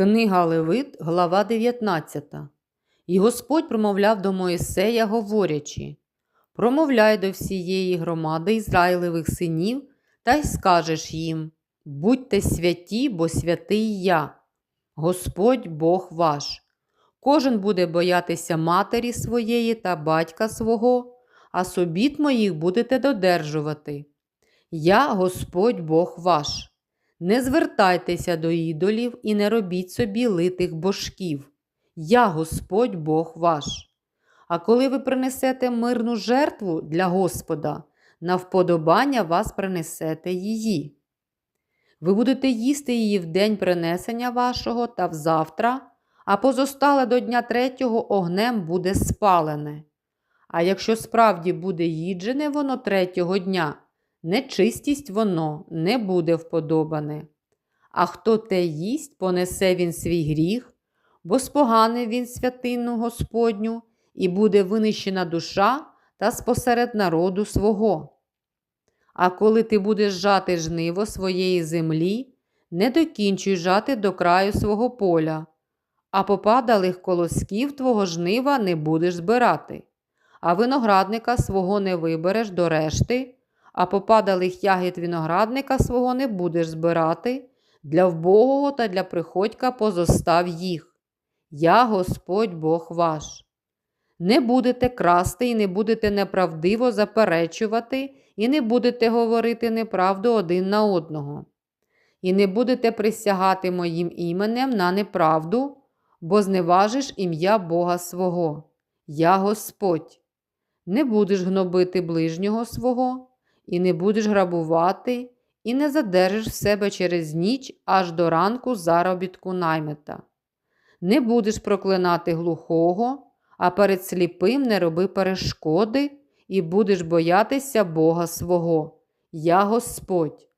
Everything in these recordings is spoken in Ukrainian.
Книга Левит, глава 19. І Господь промовляв до Моїсея, говорячи: Промовляй до всієї громади Ізраїлевих синів, та й скажеш їм: Будьте святі, бо святий я, Господь Бог ваш. Кожен буде боятися матері своєї та батька свого, а собіт моїх будете додержувати. Я Господь Бог ваш. Не звертайтеся до ідолів і не робіть собі литих божків. Я Господь Бог ваш. А коли ви принесете мирну жертву для Господа, на вподобання вас принесете її. Ви будете їсти її в день принесення вашого та взавтра, а позостале до дня третього огнем буде спалене. А якщо справді буде їджене воно третього дня, нечистість воно не буде вподобане. А хто те їсть, понесе він свій гріх, бо споганив він святину Господню, і буде винищена душа та спосеред народу свого. А коли ти будеш жати жниво своєї землі, не докінчуй жати до краю свого поля, а попадалих колосків твого жнива не будеш збирати, а виноградника свого не вибереш до решти, а попадалих ягід виноградника свого не будеш збирати, для вбогого та для приходька позостав їх. Я Господь Бог ваш. Не будете красти і не будете неправдиво заперечувати, і не будете говорити неправду один на одного. І не будете присягати моїм іменем на неправду, бо зневажиш ім'я Бога свого. Я Господь. Не будеш гнобити ближнього свого, і не будеш грабувати, і не задержиш в себе через ніч аж до ранку заробітку наймита. Не будеш проклинати глухого, а перед сліпим не роби перешкоди, і будеш боятися Бога свого. Я Господь.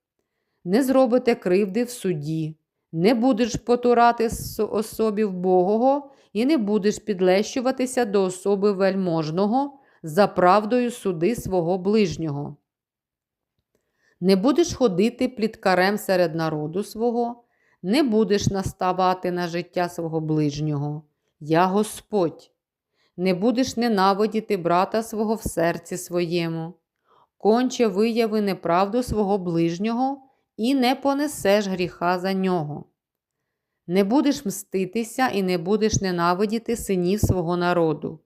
Не зробите кривди в суді, не будеш потурати особі вбогого і не будеш підлещуватися до особи вельможного за правдою суди свого ближнього. Не будеш ходити пліткарем серед народу свого, не будеш наставати на життя свого ближнього. Я Господь. Не будеш ненавидіти брата свого в серці своєму, конче вияви неправду свого ближнього і не понесеш гріха за нього. Не будеш мститися і не будеш ненавидіти синів свого народу,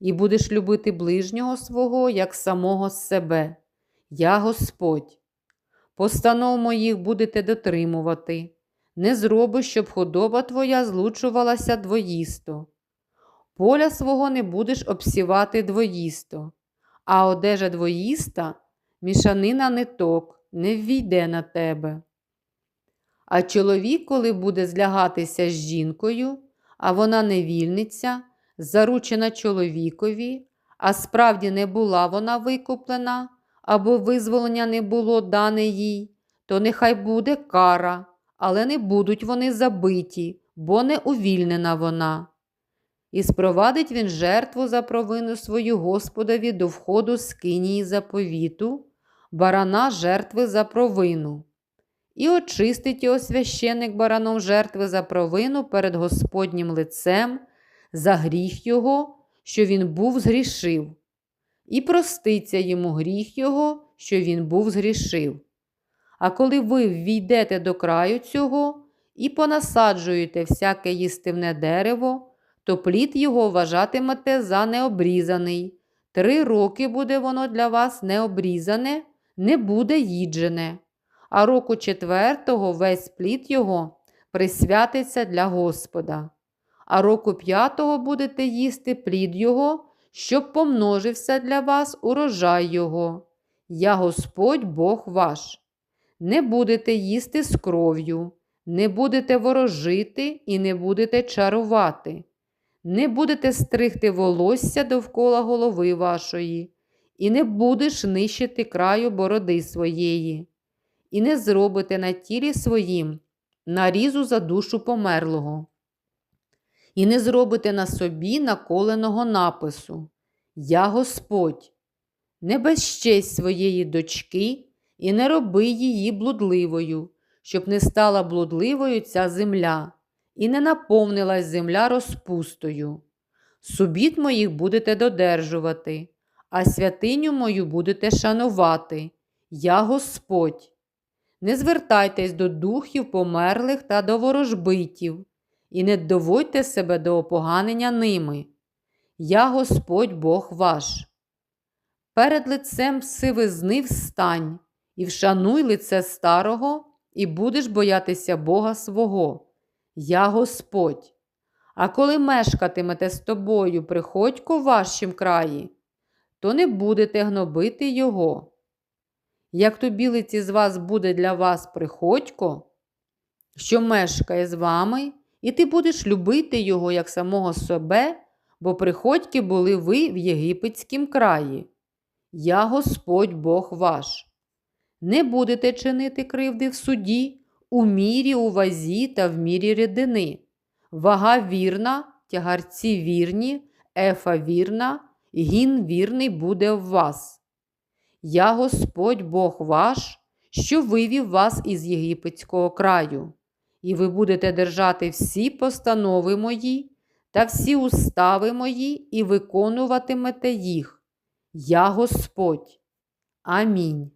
і будеш любити ближнього свого як самого себе. Я Господь. Постанов моїх будете дотримувати, не зробиш, щоб худоба твоя злучувалася двоїсто. Поля свого не будеш обсівати двоїсто, а одежа двоїста, мішанина ниток, не ввійде на тебе. А чоловік, коли буде злягатися з жінкою, а вона невільниця, заручена чоловікові, а справді не була вона викуплена, або визволення не було дане їй, то нехай буде кара, але не будуть вони забиті, бо не увільнена вона. І спровадить він жертву за провину свою Господові до входу з кинії заповіту, барана жертви за провину. І очистить його священик бараном жертви за провину перед Господнім лицем, за гріх його, що він був згрішив, і проститься йому гріх його, що він був згрішив. А коли ви ввійдете до краю цього і понасаджуєте всяке їстивне дерево, то плід його вважатимете за необрізаний. Три роки буде воно для вас необрізане, не буде їджене. А року четвертого весь плід його присвятиться для Господа. А року п'ятого будете їсти плід його, щоб помножився для вас урожай його. Я Господь Бог ваш. Не будете їсти з кров'ю, не будете ворожити і не будете чарувати не будете стригти волосся довкола голови вашої, і не будеш нищити краю бороди своєї, і не зробите на тілі своїм нарізу за душу померлого, і не зробите на собі наколеного напису Я Господь, не безчесть своєї дочки, і не роби її блудливою, щоб не стала блудливою ця земля і не наповнилась земля розпустою. Субіт моїх будете додержувати, а святиню мою будете шанувати. Я Господь. Не звертайтесь до духів померлих та до ворожбитів, і не доводьте себе до опоганення ними. Я Господь Бог ваш. Перед лицем сивизни встань і вшануй лице старого, і будеш боятися Бога свого. Я Господь. А коли мешкатимете з тобою приходько в вашім краї, то не будете гнобити його. Як то білиці з вас буде для вас приходько, що мешкає з вами, і ти будеш любити його як самого себе, бо приходьки були ви в єгипетськім краї. Я Господь Бог ваш. Не будете чинити кривди в суді, у мірі, у вазі та в мірі рідини. Вага вірна, тягарці вірні, ефа вірна, гін вірний буде в вас. Я Господь Бог ваш, що вивів вас із єгипетського краю, і ви будете держати всі постанови мої та всі устави мої і виконуватимете їх. Я Господь. Амінь.